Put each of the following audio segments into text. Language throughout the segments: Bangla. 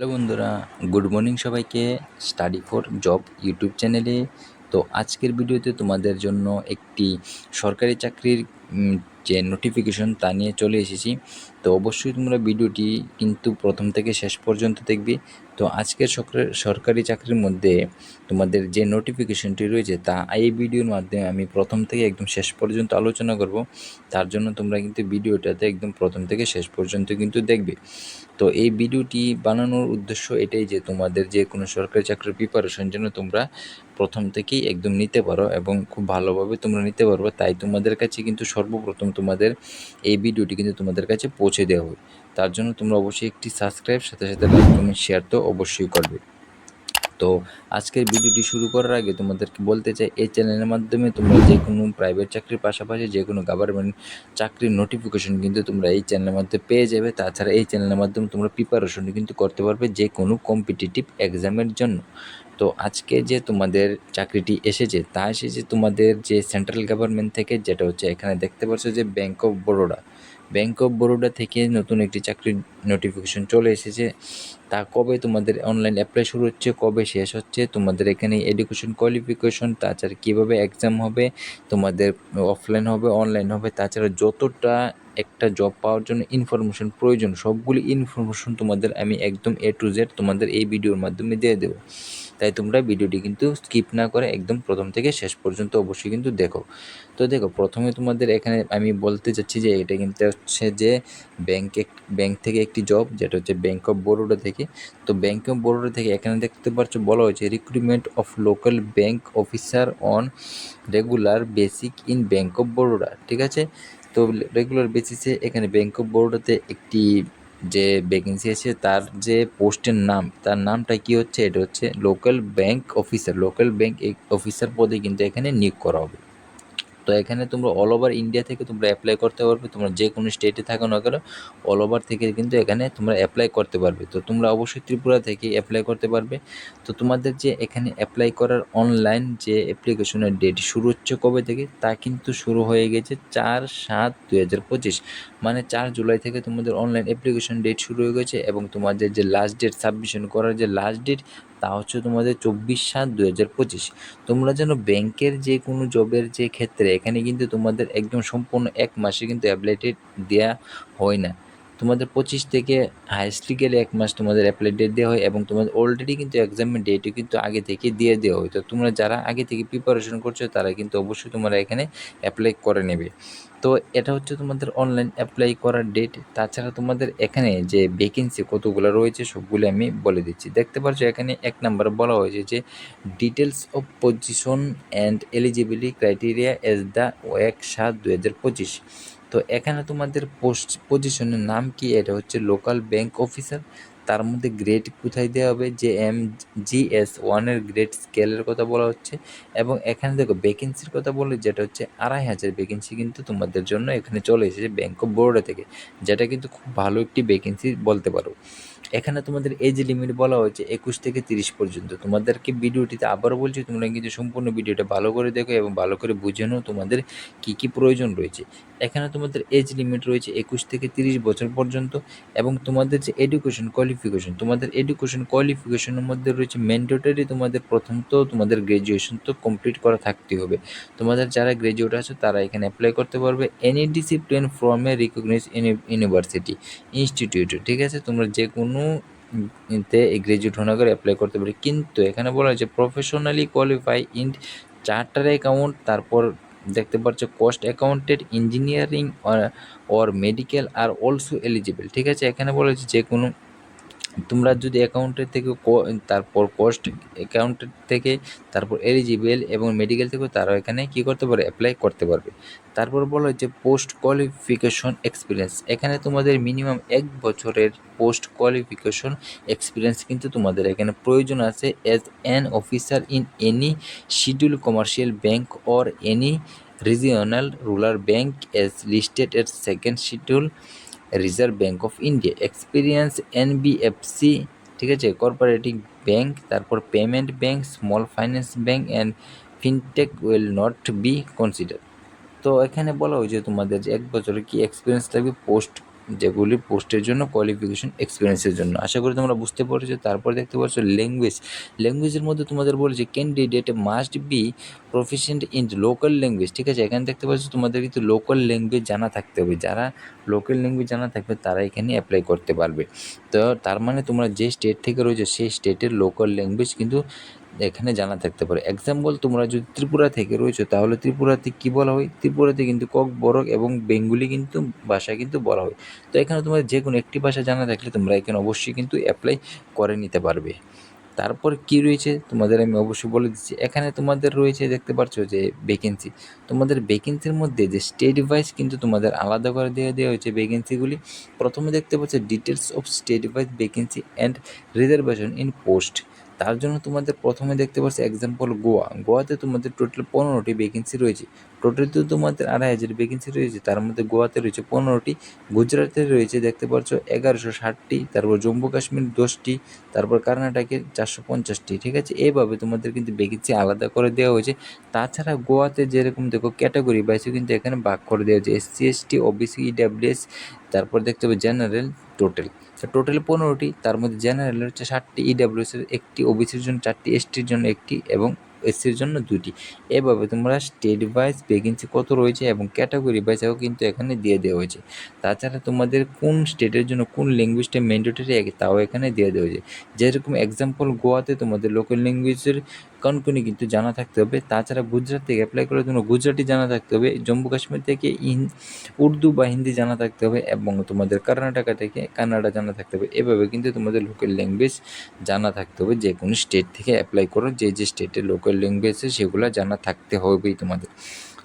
হ্যালো বন্ধুরা গুড মর্নিং সবাইকে স্টাডি ফর জব ইউটিউব চ্যানেলে তো আজকের ভিডিওতে তোমাদের জন্য একটি সরকারি চাকরির যে নোটিফিকেশন তা নিয়ে চলে এসেছি। তো অবশ্যই তোমরা ভিডিওটি কিন্তু প্রথম থেকে শেষ পর্যন্ত দেখবে। তো আজকের সরকার- চাকরির মধ্যে তোমাদের যে নোটিফিকেশনটি রয়েছে তা এই ভিডিওর মাধ্যমে আমি প্রথম থেকে একদম শেষ পর্যন্ত আলোচনা করব। তার জন্য তোমরা কিন্তু ভিডিওটাতে একদম প্রথম থেকে শেষ পর্যন্ত কিন্তু দেখবে। তো এই ভিডিওটি বানানোর উদ্দেশ্য এটাই যে তোমাদের যে কোনো সরকারি চাকরির প্রিপারেশন যেন তোমরা প্রথম থেকেই একদম নিতে পারো এবং খুব ভালোভাবে তোমরা নিতে পারবে। তাই তোমাদের কাছে কিন্তু সর্বপ্রথম তোমাদের এই ভিডিওটি কিন্তু তোমাদের কাছে পৌঁছে দেওয়া হবে। তার জন্য তোমরা অবশ্যই একটি সাবস্ক্রাইব, সাথে সাথে লাইক কমেন্ট শেয়ার তো অবশ্যই করবে। তো আজকের ভিডিওটি শুরু করার আগে তোমাদেরকে বলতে চাই, এই চ্যানেলের মাধ্যমে তোমরা যে কোনো প্রাইভেট চাকরির পাশাপাশি যে কোনো গভর্নমেন্ট চাকরির নোটিফিকেশন কিন্তু তোমরা এই চ্যানেলের মধ্যে পেয়ে যাবে। তাছাড়া এই চ্যানেলের মাধ্যমে তোমরা প্রিপারেশন কিন্তু করতে পারবে যে কোনো কম্পিটিটিভ এক্সামের জন্য। তো আজকে যে তোমাদের চাকরিটি এসেছে, তা এসেছে তোমাদের যে সেন্ট্রাল গভর্নমেন্ট থেকে, যেটা হচ্ছে এখানে দেখতে পাচ্ছ যে bank of Baroda bank of Baroda থেকে নতুন একটি চাকরির নোটিফিকেশন চলে এসেছে। তা কবে তোমাদের অনলাইন অ্যাপ্লাই শুরু হচ্ছে, কবে শেষ হচ্ছে, তোমাদের এখানে এডুকেশন কোয়ালিফিকেশন তাছাড়া কীভাবে এক্সাম হবে, তোমাদের অফলাইন হবে অনলাইন হবে, তাছাড়া যতটা একটা জব পাওয়ার জন্য ইনফরমেশন প্রয়োজন, সবগুলি ইনফরমেশন তোমাদের আমি একদম এ টু জেড তোমাদের এই ভিডিওর মাধ্যমে দিয়ে দেবো। তাই তোমরা ভিডিওটি কিন্তু স্কিপ না করে একদম প্রথম থেকে শেষ পর্যন্ত অবশ্যই কিন্তু দেখো। তো দেখো, প্রথমে তোমাদের এখানে আমি বলতে চাচ্ছি যে এটা কিন্তু হচ্ছে যে ব্যাংকে ব্যাংক থেকে একটি জব যেটা হচ্ছে ব্যাংক অফ বরোডা থেকে। তো ব্যাংক অফ বরোডা থেকে এখানে দেখতে পাচ্ছ বলা হয়েছে recruitment of local bank officer on regular basic in bank of Baroda ঠিক আছে? তো রেগুলার বেসিসে এখানে ব্যাংক অফ বরোডাতে একটি যে ভ্যাকেন্সি আছে, তার যে পোস্টের নাম, তার নামটা কি হচ্ছে? এটা হচ্ছে local bank officer local bank officer পদে কিন্তু এখানে নিয়োগ করা হবে। তো এখানে তোমরা অল ওভার ইন্ডিয়া থেকে তোমরা অ্যাপ্লাই করতে পারবে। তোমরা যে কোনো স্টেটে থাকো না কেন অল ওভার থেকে কিন্তু এখানে তোমরা অ্যাপ্লাই করতে পারবে। তো তোমরা অবশ্যই ত্রিপুরা থেকে অ্যাপ্লাই করতে পারবে। তো তোমাদের যে এখানে অ্যাপ্লাই করার অনলাইন যে অ্যাপ্লিকেশনের ডেট শুরু হচ্ছে কবে থেকে, তা কিন্তু শুরু হয়ে গেছে চার সাত দুই হাজার পঁচিশ। মানে চার জুলাই থেকে তোমাদের অনলাইন অ্যাপ্লিকেশন ডেট শুরু হয়ে গেছে এবং তোমাদের যে লাস্ট ডেট সাবমিশন করার যে লাস্ট ডেট তা হচ্ছে তোমাদের চব্বিশ সাত দু হাজার পঁচিশ। তোমরা যেন ব্যাংকের যে কোনো জবের যে ক্ষেত্রে এখানে কিন্তু তোমাদের একদম সম্পূর্ণ এক মাসে কিন্তু অ্যাপ্লাই দেওয়া হয় না। তোমাদের পঁচিশ থেকে হাইস্টলি গেলে এক মাস তোমাদের অ্যাপ্লাই ডেট দেওয়া হয় এবং তোমাদের অলরেডি কিন্তু এক্সামের ডেটও কিন্তু আগে থেকে দিয়ে দেওয়া হয়। তো তোমরা যারা আগে থেকে প্রিপারেশন করছ, তারা কিন্তু অবশ্যই তোমরা এখানে অ্যাপ্লাই করে নেবে। তো এটা হচ্ছে তোমাদের অনলাইন অ্যাপ্লাই করার ডেট তাছাড়া তোমাদের এখানে যে ভ্যাকেন্সি কতগুলো রয়েছে, সবগুলো আমি বলে দিচ্ছি। দেখতে পাচ্ছ এখানে এক নাম্বার বলা হয়েছে যে details of position and eligibility criteria age the এক সাত দু হাজার পঁচিশ। তো এখানে তোমাদের পোস্ট পজিশনের নাম কি? এটা হচ্ছে লোকাল ব্যাংক অফিসার তার মধ্যে গ্রেড কোথায় দেওয়া হবে? যে এম জি এস ওয়ানের গ্রেড স্কেলের কথা বলা হচ্ছে। এবং এখানে দেখো ভ্যাকেন্সির কথা বলে যেটা হচ্ছে আড়াই হাজার ভ্যাকেন্সি কিন্তু তোমাদের জন্য এখানে চলে এসেছে ব্যাংক অফ বরোডা থেকে। যেটা কিন্তু খুব ভালো একটি ভ্যাকেন্সি বলতে পারো। এখানে তোমাদের এজ লিমিট বলা হয়েছে একুশ থেকে তিরিশ পর্যন্ত। তোমাদেরকে ভিডিওটিতে আবারও বলছি, তোমরা কিন্তু সম্পূর্ণ ভিডিওটা ভালো করে দেখো এবং ভালো করে বুঝে নাও তোমাদের কী কী প্রয়োজন রয়েছে। এখানে তোমাদের এজ লিমিট রয়েছে একুশ থেকে তিরিশ বছর পর্যন্ত এবং তোমাদের যে এডুকেশন কোয়ালিফিকেশন তোমাদের এডুকেশন কোয়ালিফিকেশনের মধ্যে রয়েছে ম্যান্ডেটরি তোমাদের প্রথম তো তোমাদের গ্র্যাজুয়েশন তো কমপ্লিট করা থাকতে হবে। তোমাদের যারা গ্র্যাজুয়েট আছে তারা এখানে অ্যাপ্লাই করতে পারবে any discipline from a recognise university institute ঠিক আছে? তোমরা যে কোনো তে গ্র্যাজুয়েট হওয়া করে অ্যাপ্লাই করতে পারি। কিন্তু এখানে বলা হয়েছে professionally qualify in charter account তারপর দেখতে পাচ্ছ cost accounted engineering or medical R also eligible ঠিক আছে? এখানে বলা হয়েছে যে কোনো তোমরা যদি অ্যাকাউন্টের থেকে তারপর কস্ট অ্যাকাউন্টের থেকে, তারপর এলিজিবল এবং মেডিকেল থেকে তারা এখানে কী করতে পারে অ্যাপ্লাই করতে পারবে। তারপর বলা হচ্ছে পোস্ট কোয়ালিফিকেশন এক্সপিরিয়েন্স এখানে তোমাদের মিনিমাম এক বছরের পোস্ট কোয়ালিফিকেশন এক্সপিরিয়েন্স কিন্তু তোমাদের এখানে প্রয়োজন আছে। As an officer in any schedule commercial bank or any regional rural bank as listed at second schedule reserve bank of India experience NBFC ঠিক আছে? কর্পোরেটিভ ব্যাঙ্ক তারপর payment bank small finance bank and fintech will not be consider তো এখানে বলা হয়েছে তোমাদের যে এক বছরের কি এক্সপিরিয়েন্স লাগবে? পোস্ট যেগুলি পোস্টের জন্য কোয়ালিফিকেশন এক্সপিরিয়েন্সের জন্য। আশা করি তোমরা বুঝতে পারছ। তারপর দেখতে পাচ্ছ ল্যাঙ্গুয়েজ ল্যাঙ্গুয়েজের মধ্যে তোমাদের বলছে candidate must be proficient in local language ঠিক আছে? এখানে দেখতে পাচ্ছ তোমাদের কিন্তু লোকাল ল্যাঙ্গুয়েজ জানা থাকতে হবে। যারা লোকাল ল্যাঙ্গুয়েজ জানা থাকবে, তারা এখানে অ্যাপ্লাই করতে পারবে। তো তার মানে তোমরা যে স্টেট থেকে রয়েছে, সেই স্টেটের লোকাল ল্যাঙ্গুয়েজ কিন্তু এখানে জানা থাকতে পারে। এক্সাম্পল তোমরা যদি ত্রিপুরা থেকে রয়েছো, তাহলে ত্রিপুরাতে কী বলা হয়? ত্রিপুরাতে কিন্তু কক, বরক এবং বেঙ্গলি কিন্তু ভাষা কিন্তু বলা হয়। তো এখানে তোমার যে কোনো একটি ভাষা জানা থাকলে তোমরা এখানে অবশ্যই কিন্তু অ্যাপ্লাই করে নিতে পারবে। তারপর কি রয়েছে? তোমাদের আমি অবশ্যই বলে দিচ্ছি। এখানে তোমাদের রয়েছে, দেখতে পাচ্ছ যে ভ্যাকেন্সি তোমাদের ভ্যাকেন্সির মধ্যে যে স্টেট ওয়াইজ কিন্তু তোমাদের আলাদা করে দেওয়া দেওয়া হয়েছে ভ্যাকেন্সিগুলি প্রথমে দেখতে পাচ্ছ details of state wise vacancy and reservation in post তার জন্য তোমাদের প্রথমে দেখতে পাচ্ছ এক্সাম্পল গোয়া। গোয়াতে তোমাদের টোটাল পনেরোটি ভ্যাকেন্সি রয়েছে। টোটাল তো তোমাদের আড়াই হাজার ভ্যাকেন্সি রয়েছে। তার মধ্যে গোয়াতে রয়েছে পনেরোটি, গুজরাটে রয়েছে দেখতে পাচ্ছ এগারোশো ষাটটি, তারপর জম্মু কাশ্মীর দশটি, তারপর কর্ণাটকে চারশো পঞ্চাশটি, ঠিক আছে? এইভাবে তোমাদের কিন্তু ভ্যাকেন্সি আলাদা করে দেওয়া হয়েছে। তাছাড়া গোয়াতে যেরকম দেখো ক্যাটাগরি বাইসে কিন্তু এখানে ভাগ করে দেওয়া হয়েছে। এসসি এসটি ওবিসি ইডাব্লিউএস তারপর দেখতে হবে জেনারেল টোটাল টোটাল পনেরোটি, তার মধ্যে জেনারেল হচ্ছে ষাটটি ইডাব্লিউএস এর একটি ওবিসির জন্য চারটি এসটির জন্য একটি এবং এসসির জন্য দুটি এভাবে তোমরা স্টেট ওয়াইজ ভ্যাকেন্সি কত রয়েছে এবং ক্যাটাগরি ওয়াইজও কিন্তু এখানে দিয়ে দেওয়া হয়েছে। তাছাড়া তোমাদের কোন স্টেটের জন্য কোন ল্যাঙ্গুয়েজটা ম্যান্ডেটরি তাও এখানে দিয়ে দেওয়া হয়েছে। যেরকম এক্সাম্পল গোয়াতে তোমাদের লোকাল ল্যাঙ্গুয়েজের কনকনি কিন্তু জানা থাকতে হবে। তাছাড়া গুজরাট থেকে অ্যাপ্লাই করার জন্য গুজরাটি জানা থাকতে হবে, জম্মু কাশ্মীর থেকে ইন উর্দু বা হিন্দি জানা থাকতে হবে এবং তোমাদের কর্ণাটকা থেকে কানাডা জানা থাকতে হবে। এভাবে কিন্তু তোমাদের লোকাল ল্যাঙ্গুয়েজ জানা থাকতে হবে, যে কোনো স্টেট থেকে অ্যাপ্লাই করো, যে যে স্টেটের লোকাল ল্যাঙ্গুয়েজ সেগুলো জানা থাকতে হবেই তোমাদের।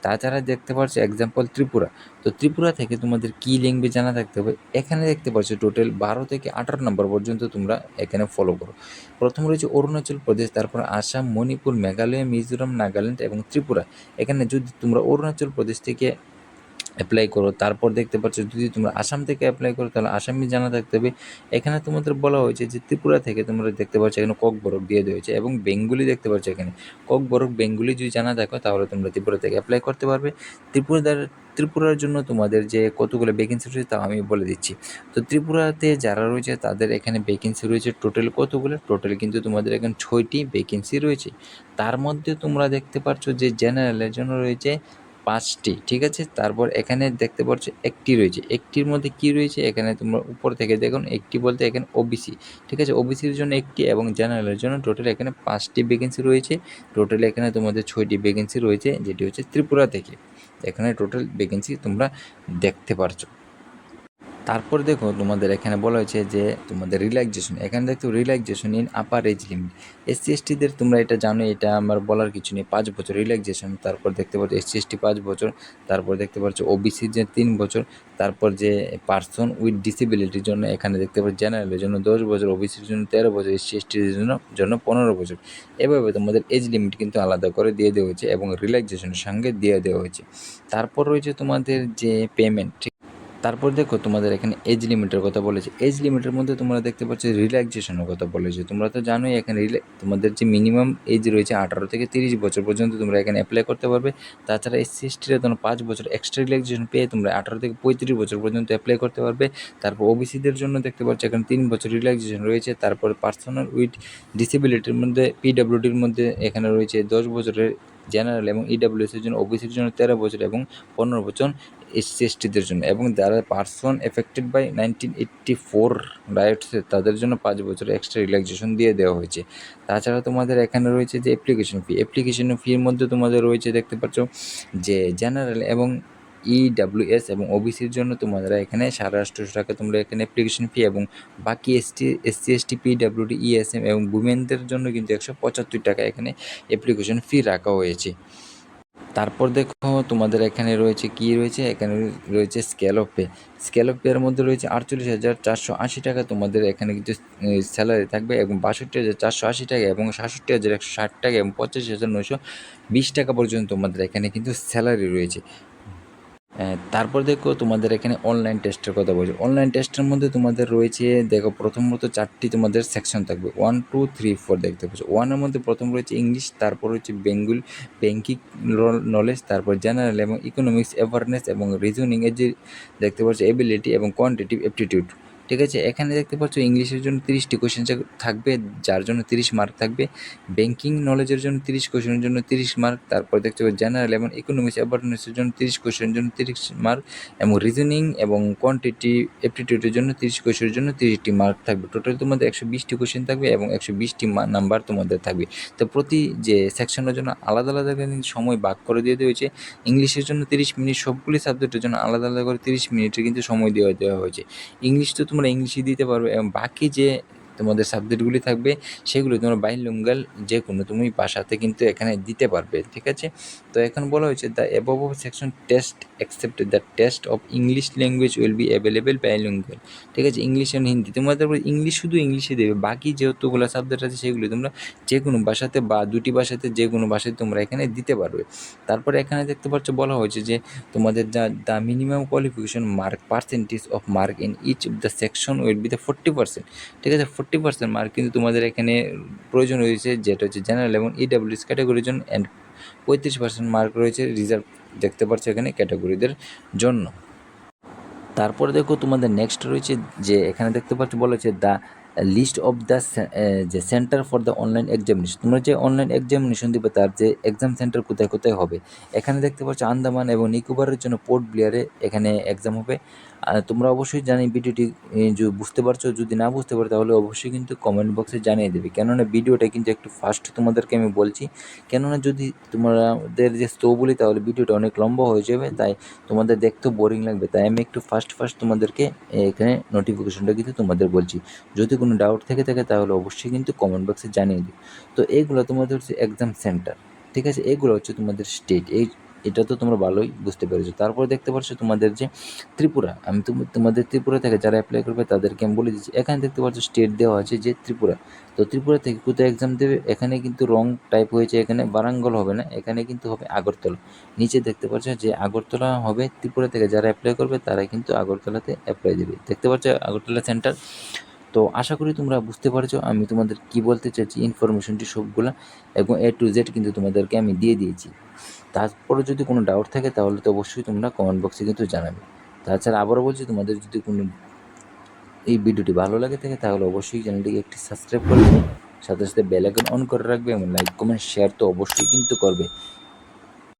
তাছাড়া দেখতে পাচ্ছ এক্সাম্পল ত্রিপুরা। তো ত্রিপুরা থেকে তোমাদের কী ল্যাঙ্গুয়েজ জানা থাকতে হবে? এখানে দেখতে পাচ্ছ টোটাল বারো থেকে আঠারো নম্বর পর্যন্ত তোমরা এখানে ফলো করো। প্রথম রয়েছে অরুণাচল প্রদেশ, তারপর আসাম, মণিপুর, মেঘালয়, মিজোরাম, নাগাল্যান্ড এবং ত্রিপুরা। এখানে যদি তোমরা অরুণাচল প্রদেশ থেকে অ্যাপ্লাই করো। তারপর দেখতে পাচ্ছ যদি তোমরা আসাম থেকে অ্যাপ্লাই করো, তাহলে আসামি জানা থাকতে হবে। এখানে তোমাদের বলা হয়েছে যে ত্রিপুরা থেকে তোমরা দেখতে পাচ্ছ এখানে কক বরফ দিয়ে দেওয়া হয়েছে এবং বেঙ্গুলি দেখতে পাচ্ছ এখানে। কক বরফ বেঙ্গুলি যদি জানা থাকো, তাহলে তোমরা ত্রিপুরা থেকে অ্যাপ্লাই করতে পারবে। ত্রিপুরার ত্রিপুরার জন্য তোমাদের যে কতগুলো ভ্যাকেন্সি রয়েছে তা আমি বলে দিচ্ছি। তো ত্রিপুরাতে যারা রয়েছে, তাদের এখানে ভ্যাকেন্সি রয়েছে টোটাল কতগুলো? টোটাল কিন্তু তোমাদের এখানে ছয়টি ভ্যাকেন্সি রয়েছে। তার মধ্যে তোমরা দেখতে পাচ্ছ যে জেনারেলের জন্য রয়েছে পাঁচটি, ঠিক আছে? তারপর এখানে দেখতে পাচ্ছ একটি রয়েছে। একটির মধ্যে কি রয়েছে? এখানে তোমরা উপর থেকে দেখুন, একটি বলতে এখানে ওবিসি ঠিক আছে? ওবিসির জন্য একটি এবং জেনারেলের জন্য টোটাল এখানে পাঁচটি ভ্যাকেন্সি রয়েছে। টোটাল এখানে তোমাদের ছয়টি ভ্যাকেন্সি রয়েছে, যেটি হচ্ছে ত্রিপুরা থেকে। এখানে টোটাল ভ্যাকেন্সি তোমরা দেখতে পারছ। তারপর দেখো তোমাদের এখানে বলা হয়েছে যে তোমাদের রিল্যাক্সেশন এখানে দেখো relaxation in upper age limit SC এসটিদের তোমরা এটা জানো, এটা আমার বলার কিছু নেই, পাঁচ বছর রিল্যাক্সেশন তারপর দেখতে পাচ্ছ এসসি এসটি পাঁচ বছর, তারপর দেখতে পাচ্ছ ওবিসির যে তিন বছর, তারপর যে পার্সন উইথ ডিসেবিলিটির জন্য এখানে দেখতে পাচ্ছ জেনারেলের জন্য দশ বছর ওবিসির জন্য তেরো বছর এসসি এসটির জন্য জন্য পনেরো বছর। এভাবে তোমাদের এজ লিমিট কিন্তু আলাদা করে দিয়ে দেওয়া হয়েছে এবং রিল্যাক্সেশনের সঙ্গে দিয়ে দেওয়া হয়েছে। তারপর রয়েছে তোমাদের যে পেমেন্ট তারপর দেখো তোমাদের এখানে এজ লিমিটের কথা বলেছে। এজ লিমিটের মধ্যে তোমরা দেখতে পাচ্ছ রিল্যাক্সেশনের কথা বলেছে। তোমরা তো জানোই এখানে রিলে তোমাদের যে মিনিমাম এজ রয়েছে আঠারো থেকে তিরিশ বছর পর্যন্ত তোমরা এখানে অ্যাপ্লাই করতে পারবে। তাছাড়া এসসি এসটিরা তোমরা পাঁচ বছর এক্সট্রা রিল্যাক্সেশন পেয়ে তোমরা আঠারো থেকে পঁয়ত্রিশ বছর পর্যন্ত অ্যাপ্লাই করতে পারবে। তারপর ওবিসিদের জন্য দেখতে পাচ্ছ এখানে তিন বছর রিল্যাক্সেশন রয়েছে। তারপর পার্সোনাল উইথ ডিসেবিলিটির মধ্যে পিডাব্লিউডির মধ্যে এখানে রয়েছে দশ বছরের জেনারেল এবং ইডাব্লিউএসের জন্য ওবিসির জন্য তেরো বছর এবং পনেরো বছর এসসি এসটিদের জন্য। এবং যারা person affected by nineteen eighty four রাইটসে তাদের জন্য পাঁচ বছর এক্সট্রা রিল্যাক্সেশন দিয়ে দেওয়া হয়েছে। তাছাড়া তোমাদের এখানে রয়েছে যে অ্যাপ্লিকেশন ফি অ্যাপ্লিকেশন ফির মধ্যে তোমাদের রয়েছে, দেখতে পাচ্ছ, যে জেনারেল এবং ইডাব্লিউএস এবং ওবিসির জন্য তোমরা এখানে সাড়ে আটশোশো টাকা তোমরা এখানে অ্যাপ্লিকেশন ফি এবং বাকি ST SC ST PWD ESM এবং উমেনদের জন্য কিন্তু একশো পঁচাত্তর টাকা এখানে অ্যাপ্লিকেশন ফি রাখা হয়েছে। তারপর দেখো তোমাদের এখানে রয়েছে কি রয়েছে? এখানে রয়েছে scale of pay scale of পের মধ্যে রয়েছে আটচল্লিশ হাজার চারশো আশি টাকা তোমাদের এখানে কিন্তু স্যালারি থাকবে এবং বাষট্টি হাজার চারশো আশি টাকা এবং সাতষট্টি হাজার একশো ষাট টাকা এবং পঁচাশি হাজার নশো বিশ টাকা পর্যন্ত তোমাদের এখানে কিন্তু স্যালারি রয়েছে। তারপর দেখো তোমাদের এখানে অনলাইন টেস্টের কথা বলছি। অনলাইন টেস্টের মধ্যে তোমাদের রয়েছে, দেখো প্রথমত চারটি তোমাদের সেকশন থাকবে। ওয়ান টু থ্রি ফোর দেখতে পাচ্ছ। ওয়ানের মধ্যে প্রথম রয়েছে ইংলিশ তারপর রয়েছে বেঙ্গুল ব্যাঙ্কিং নলেজ তারপর জেনারেল এবং ইকোনমিক্স অ্যাওয়ারনেস এবং রিজনিং এর যে দেখতে পাচ্ছ এবিলিটি এবং কোয়ান্টিটিভ অ্যাপটিটিউড ঠিক আছে? এখানে দেখতে পাচ্ছ ইংলিশের জন্য তিরিশটি কোয়েশ্চেন থাকবে, যার জন্য তিরিশ মার্ক থাকবে। ব্যাঙ্কিং নলেজের জন্য তিরিশ কোয়েশ্চেনের জন্য তিরিশ মার্ক তারপর দেখতে পাচ্ছ জেনারেল এবং ইকোনমিক্স অ্যাওয়ারনেসের জন্য তিরিশ কোয়েশ্চেনের জন্য তিরিশ মার্ক এবং রিজনিং এবং কোয়ান্টিটি অ্যাপটিটিউডের জন্য তিরিশ কোয়েশ্চেনের জন্য তিরিশটি মার্ক থাকবে। টোটাল তোমাদের একশো বিশটি কোয়েশ্চেন থাকবে এবং একশো বিশটি নাম্বার তোমাদের থাকবে। তো প্রতি যে সেকশনের জন্য আলাদা আলাদা সময় ভাগ করে দিয়ে দেওয়া হয়েছে। ইংলিশের জন্য তিরিশ মিনিট, সবগুলি সাবজেক্টের জন্য আলাদা আলাদা করে তিরিশ মিনিটের কিন্তু সময় দেওয়া দেওয়া হয়েছে। ইংলিশ তো তোমরা ইংলিশে দিতে পারবে। এবং বাকি যে তোমাদের সাবজেক্টগুলি থাকবে, সেগুলো তোমরা বাইলিঙ্গাল যে কোনো তুমি ভাষাতে কিন্তু এখানে দিতে পারবে, ঠিক আছে? তো এখন বলা হয়েছে the above section test except the test of English language will be available bilingual ঠিক আছে? ইংলিশ অ্যান্ড হিন্দি তোমাদের ইংলিশ শুধু ইংলিশে দেবে, বাকি যেহেতুগুলো সাবজেক্ট আছে সেগুলো তোমরা যে কোনো ভাষাতে বা দুটি ভাষাতে যে কোনো ভাষায় তোমরা এখানে দিতে পারবে। তারপরে এখানে দেখতে পাচ্ছ বলা হয়েছে যে তোমাদের যা the minimum qualification mark percentage of mark in each of the section will be the forty percent ঠিক আছে? ফোর্টি পার্সেন্ট মার্ক কিন্তু তোমাদের এখানে প্রয়োজন রয়েছে যেটা হচ্ছে জেনারেল এবং ইডাব্লিউএস ক্যাটাগরির জন্য অ্যান্ড পঁয়ত্রিশ পার্সেন্ট মার্ক রয়েছে রিজার্ভ দেখতে পাচ্ছ এখানে ক্যাটাগরিদের জন্য। তারপরে দেখো তোমাদের নেক্সট রয়েছে যে এখানে দেখতে পাচ্ছ বলেছে দ্য লিস্ট অফ দ্য যে centre for the online examination তোমরা যে অনলাইন এক্সামিনেশন দিবে, তার যে এক্সাম সেন্টার কোথায় কোথায় হবে, এখানে দেখতে পাচ্ছ আন্দামান এবং নিকোবরের জন্য পোর্ট ব্লিয়ারে এখানে এক্সাম হবে। তোমরা অবশ্যই জানি ভিডিওটি বুঝতে পারছ, যদি না বুঝতে পারো, তাহলে অবশ্যই কিন্তু কমেন্ট বক্সে জানিয়ে দেবে। কেননা ভিডিওটা কিন্তু একটু ফাস্ট তোমাদেরকে আমি বলছি। কেননা যদি তোমাদের যে স্লো বলি, তাহলে ভিডিওটা অনেক লম্বা হয়ে যাবে, তাই তোমাদের দেখতেও বোরিং লাগবে। তাই আমি একটু ফাস্ট ফাস্ট তোমাদেরকে এখানে নোটিফিকেশনটা কিন্তু তোমাদের বলছি। যদি কোনো ডাউট থেকে থাকে, তাহলে অবশ্যই কিন্তু কমেন্ট বক্সে জানিয়ে দিও। তো এইগুলো তোমাদের হচ্ছে এক্সাম সেন্টার ঠিক আছে? এইগুলো হচ্ছে তোমাদের স্টেট এই, এটা তো তোমরা ভালোই বুঝতে পেরেছ। তারপরে দেখতে পাচ্ছ তোমাদের যে ত্রিপুরা, আমি তোমাদের ত্রিপুরা থেকে যারা অ্যাপ্লাই করবে, তাদেরকে আমি বলে দিচ্ছি, এখানে দেখতে পাচ্ছ স্টেট দেওয়া আছে যে ত্রিপুরা। তো ত্রিপুরা থেকে কোথায় এক্সাম দেবে? এখানে কিন্তু রং টাইপ হয়েছে, এখানে বারাঙ্গল হবে না, এখানে কিন্তু হবে আগরতলা। নিচে দেখতে পাচ্ছ যে আগরতলা হবে, ত্রিপুরা থেকে যারা অ্যাপ্লাই করবে তারা কিন্তু আগরতলাতে অ্যাপ্লাই দেবে। দেখতে পাচ্ছ আগরতলা সেন্টার তো আশা করি তোমরা বুঝতে পারছ, আমি তোমাদের কি বলতে চাইছি ইনফরমেশনটি সবগুলো এবং এ টু জেড কিন্তু তোমাদেরকে আমি দিয়ে দিয়েছি। তারপরে যদি কোনো ডাউট থাকে, তাহলে তো অবশ্যই তোমরা কমেন্ট বক্সে কিন্তু জানাবে। তাছাড়া আবারও বলছি, তোমাদের যদি কোনো এই ভিডিওটি ভালো লাগে থাকে, তাহলে অবশ্যই চ্যানেলটিকে একটি সাবস্ক্রাইব করে দেবে। সাথে সাথে বেল আইকন অন করে রাখবে এবং লাইক কমেন্ট শেয়ার তো অবশ্যই কিন্তু করবে।